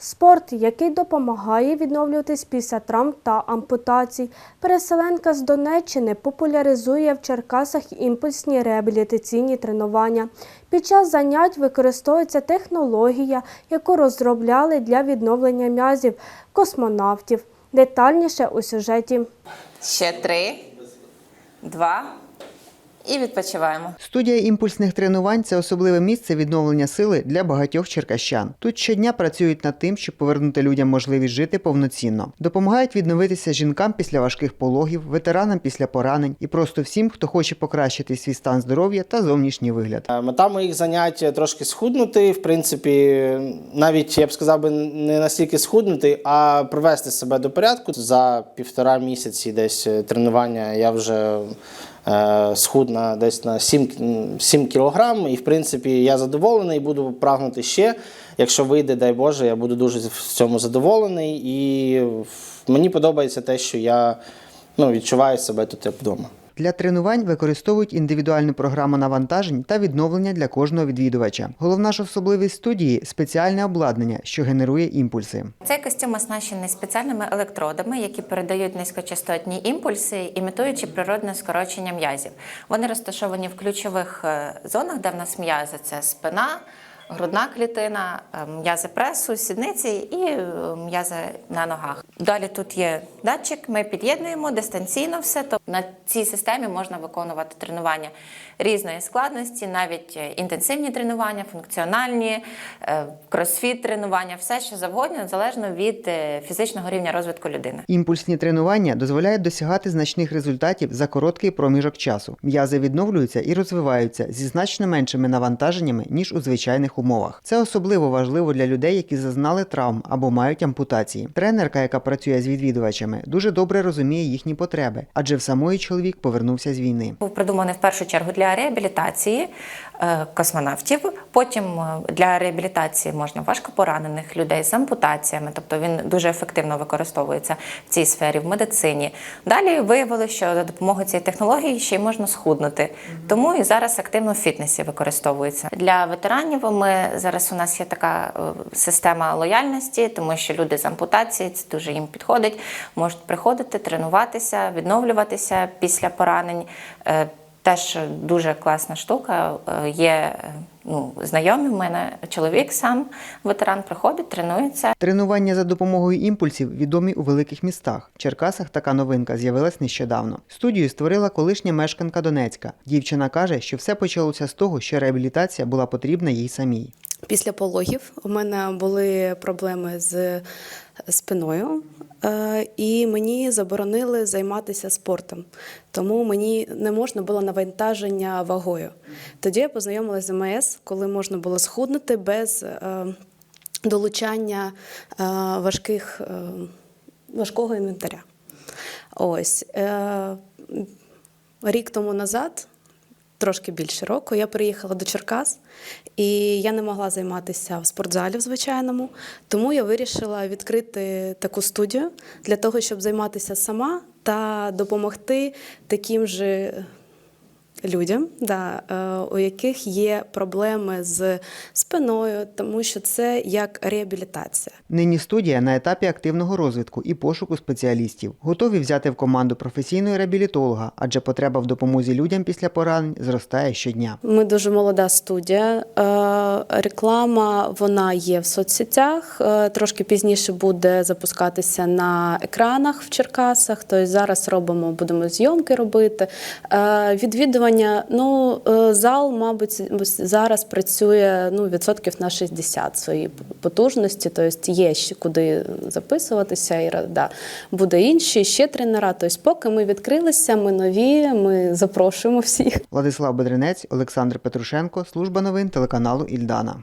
Спорт, який допомагає відновлюватись після травм та ампутацій. Переселенка з Донеччини популяризує в Черкасах імпульсні реабілітаційні тренування. Під час занять використовується технологія, яку розробляли для відновлення м'язів космонавтів. Детальніше у сюжеті. Ще три, два і відпочиваємо. Студія імпульсних тренувань це особливе місце відновлення сили для багатьох черкащан. Тут щодня працюють над тим, щоб повернути людям можливість жити повноцінно. Допомагають відновитися жінкам після важких пологів, ветеранам після поранень і просто всім, хто хоче покращити свій стан здоров'я та зовнішній вигляд. Е, Мета моїх занять трошки схуднути. В принципі, навіть я б сказав би не настільки схуднути, а привести себе до порядку. За півтора місяці десь е, тренування я вже схуд на десь на 7, 7 кілограм. І в принципі я задоволений, буду прагнути ще. Якщо вийде, дай Боже, я буду дуже в цьому задоволений. І мені подобається те, що я ну, відчуваю себе тут як вдома. Для тренувань використовують індивідуальну програму навантажень та відновлення для кожного відвідувача. Головна ж особливість студії спеціальне обладнання, що генерує імпульси. Цей костюм оснащений спеціальними електродами, які передають низькочастотні імпульси, імітуючи природне скорочення м'язів. Вони розташовані в ключових е, зонах, де в нас м'язи це спина. Грудна клітина, е, м'язи пресу, сідниці і е, м'язи на ногах. Далі тут є датчик, ми під'єднуємо дистанційно все. То на цій системі можна виконувати тренування різної складності, навіть е, інтенсивні тренування, функціональні, кросфіт тренування, все що завгодно, залежно від фізичного рівня розвитку людини. Імпульсні тренування дозволяють досягати значних результатів за короткий проміжок часу. М'язи відновлюються і розвиваються зі значно меншими навантаженнями ніж у звичайних умовах. Це особливо важливо для людей, які зазнали травм або мають ампутації. Тренерка, яка працює з відвідувачами, дуже добре розуміє їхні потреби, адже в самої чоловік повернувся з війни. Був придуманий в першу чергу для реабілітації космонавтів. Потім е, для реабілітації можна важкопоранених людей з ампутаціями, тобто він дуже ефективно використовується в цій сфері в медицині. Далі виявили, що за допомогою цієї технології ще й можна схуднути. Тому і зараз активно в фітнесі використовується. Для ветеранів ми зараз у нас є така е, система лояльності, тому що люди з ампутації це дуже їм підходить, можуть приходити, тренуватися, відновлюватися після поранень. Теж дуже класна штука. Е, Є ну, знайомі в мене чоловік сам, ветеран, приходить, тренується. Тренування за допомогою імпульсів відомі у великих містах. В Черкасах така новинка з'явилась нещодавно. Студію створила колишня мешканка Донецька. Дівчина каже, що все почалося з того, що реабілітація була потрібна їй самій. Після пологів у мене були проблеми з спиною, е, і мені заборонили займатися спортом, тому мені не можна було навантаження вагою. Тоді я познайомилася з МС, коли можна було схуднути без е, долучання е, важких, е, важкого інвентаря. Ось е, рік тому назад трошки більше року, я приїхала до Черкас, і я не могла займатися в спортзалі в звичайному. Тому я вирішила відкрити таку студію для того, щоб займатися сама та допомогти таким же. Людям, да, е, у яких є проблеми з спиною, тому що це як реабілітація. Нині студія на етапі активного розвитку і пошуку спеціалістів. Готові взяти в команду професійного реабілітолога, адже потреба в допомозі людям після поранень зростає щодня. Ми дуже молода студія. Е, Реклама вона є в соцсетях. е, Трошки пізніше буде запускатися на екранах в Черкасах. Тобто зараз робимо, будемо зйомки робити. Е, Відвідування. Ну, е, зал, мабуть, зараз працює ну, відсотків на 60 своїй потужності. Тобто є ще куди записуватися. І да, буде інші ще тренера. Тобто, поки ми відкрилися, ми нові, ми запрошуємо всіх. Владислав Бедренець, Олександр Петрушенко, служба новин телеканалу Ільдана.